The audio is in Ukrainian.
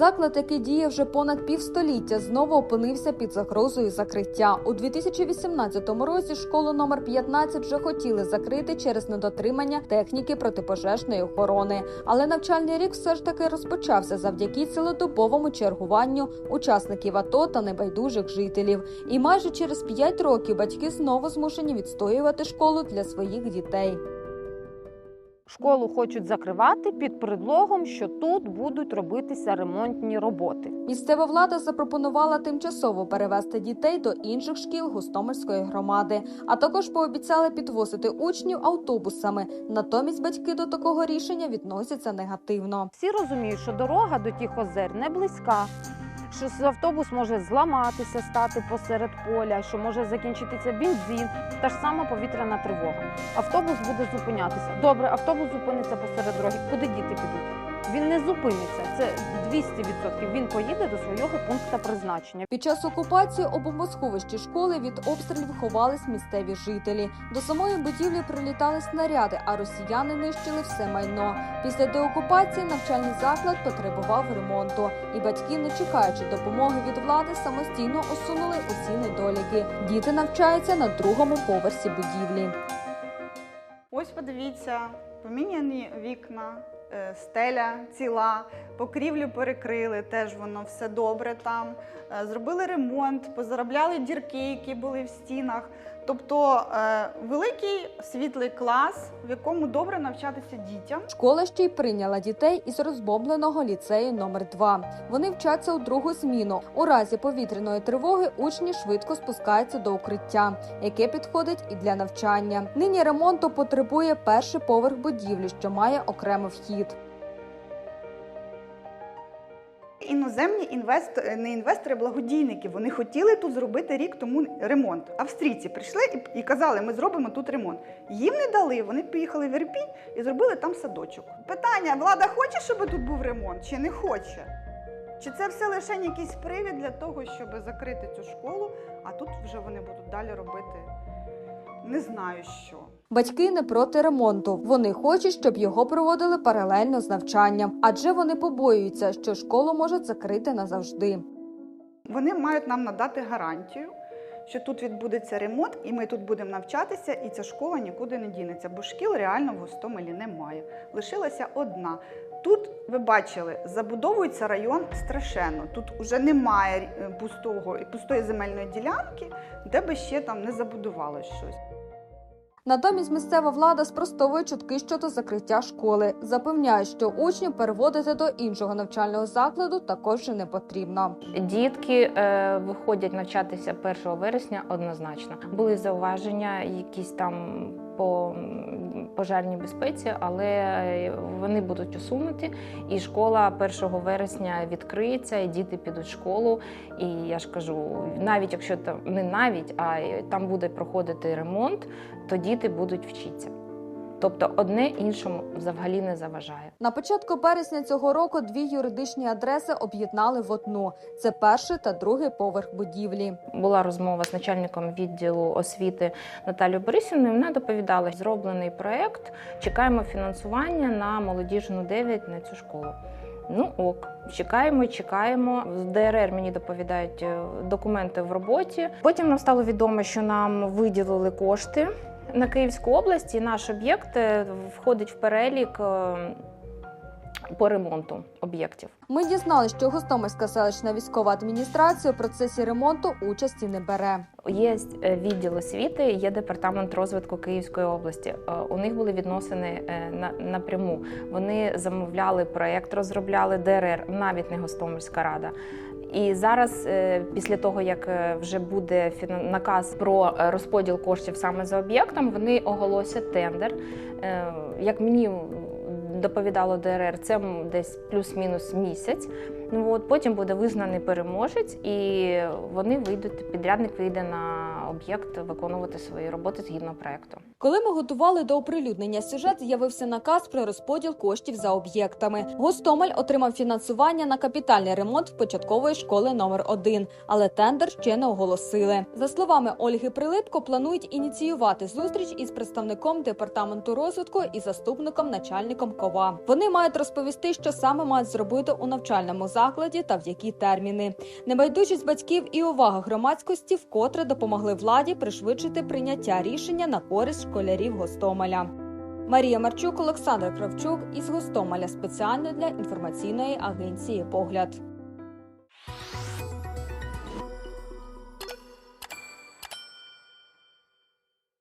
Заклад, який діє вже понад півстоліття, знову опинився під загрозою закриття. У 2018 році школу номер 15 вже хотіли закрити через недотримання техніки протипожежної охорони. Але навчальний рік все ж таки розпочався завдяки цілодобовому чергуванню учасників АТО та небайдужих жителів. І майже через 5 років батьки знову змушені відстоювати школу для своїх дітей. Школу хочуть закривати під предлогом, що тут будуть робитися ремонтні роботи. Місцева влада запропонувала тимчасово перевести дітей до інших шкіл Гостомельської громади, а також пообіцяли підвозити учнів автобусами. Натомість батьки до такого рішення відносяться негативно. Всі розуміють, що дорога до тих озер не близька. Що автобус може зламатися, стати посеред поля, що може закінчитися бензин, та ж сама повітряна тривога. Автобус буде зупинятися. Добре, автобус зупиниться посеред дороги. Куди діти підуть? Він не зупиниться. Це 200%. Він поїде до свого пункту призначення. Під час окупації у бомбосховищі школи від обстрілів ховались місцеві жителі. До самої будівлі прилітали снаряди, а росіяни нищили все майно. Після деокупації навчальний заклад потребував ремонту, і батьки, не чекаючи допомоги від влади, самостійно усунули усі недоліки. Діти навчаються на другому поверсі будівлі. Ось подивіться, поміняні вікна, стеля ціла, покрівлю перекрили, теж воно все добре там. Е, Зробили ремонт, позаробляли дірки, які були в стінах. Тобто е, великий світлий клас, в якому добре навчатися дітям. Школа ще й прийняла дітей із розбомбленого ліцею номер 2 Вони вчаться у другу зміну. У разі повітряної тривоги учні швидко спускаються до укриття, яке підходить і для навчання. Нині ремонту потребує перший поверх будівлі, що має окремий вхід. Іноземні інвестори, не інвестори, благодійники. Вони хотіли тут зробити рік тому ремонт. Австрійці прийшли і, і казали, ми зробимо тут ремонт. Їм не дали. Вони поїхали в Ірпінь і зробили там садочок. Питання: влада хоче, щоб тут був ремонт, чи не хоче? Чи це все лише якийсь привід для того, щоб закрити цю школу, а тут вже вони будуть далі робити не знаю що. Батьки не проти ремонту. Вони хочуть, щоб його проводили паралельно з навчанням, адже вони побоюються, що школу можуть закрити назавжди. Вони мають нам надати гарантію, що тут відбудеться ремонт, і ми тут будемо навчатися, і ця школа нікуди не дінеться, бо шкіл реально в Гостомелі немає. Лишилася одна. Тут ви бачили, забудовується район страшенно. Тут вже немає пустого і пустої земельної ділянки, де би ще там не забудувалось щось. Натомість місцева влада спростовує чутки щодо закриття школи. Запевняє, що учнів переводити до іншого навчального закладу також не потрібно. Дітки е, виходять навчатися 1 вересня однозначно. Були зауваження, якісь там по пожежній безпеці, але е, вони будуть усунуті. І школа 1 вересня відкриється, і діти підуть в школу. І я ж кажу, навіть якщо там не навіть, а там буде проходити ремонт, то діти будуть вчитися. Тобто одне іншому взагалі не заважає. На початку березня цього року дві юридичні адреси об'єднали в одну: це перший та другий поверх будівлі. Була розмова з начальником відділу освіти Наталією Борисівною. Вона доповідала, зроблений проект. Чекаємо фінансування на молодіжну 9 на цю школу. Ну ок, чекаємо, чекаємо. З ДРР мені доповідають е, документи в роботі. Потім нам стало відомо, що нам виділили кошти на Київську область. І наш об'єкт е, входить в перелік е, по ремонту об'єктів. Ми дізналися, що Гостомельська селищна військова адміністрація у процесі ремонту участі не бере. Є е, відділ освіти, є департамент розвитку Київської області. У них були відносини напряму. Вони замовляли проєкт, розробляли ДРР, навіть не Гостомельська рада. І зараз, е, після того як е, вже буде наказ про е, розподіл коштів саме за об'єктом, вони оголосять тендер. Як мені доповідало ДРР, це десь плюс-мінус місяць. Ну от потім буде визнаний переможець, і вони вийдуть. Підрядник вийде на об'єкт виконувати свої роботи згідно проекту. Коли ми готували до оприлюднення сюжет, з'явився наказ про розподіл коштів за об'єктами. Гостомель отримав фінансування на капітальний ремонт початкової школи номер 1 але тендер ще не оголосили. За словами Ольги Прилипко, планують ініціювати зустріч із представником департаменту розвитку і заступником начальником КОВА. Вони мають розповісти, що саме мають зробити у навчальному закладі та в які терміни. Небайдужість батьків і увага громадськості вкотре допомогли владі пришвидшити прийняття рішення на користь школярів Гостомеля. Марія Марчук, Олександр Кравчук із Гостомеля спеціально для інформаційної агенції Погляд.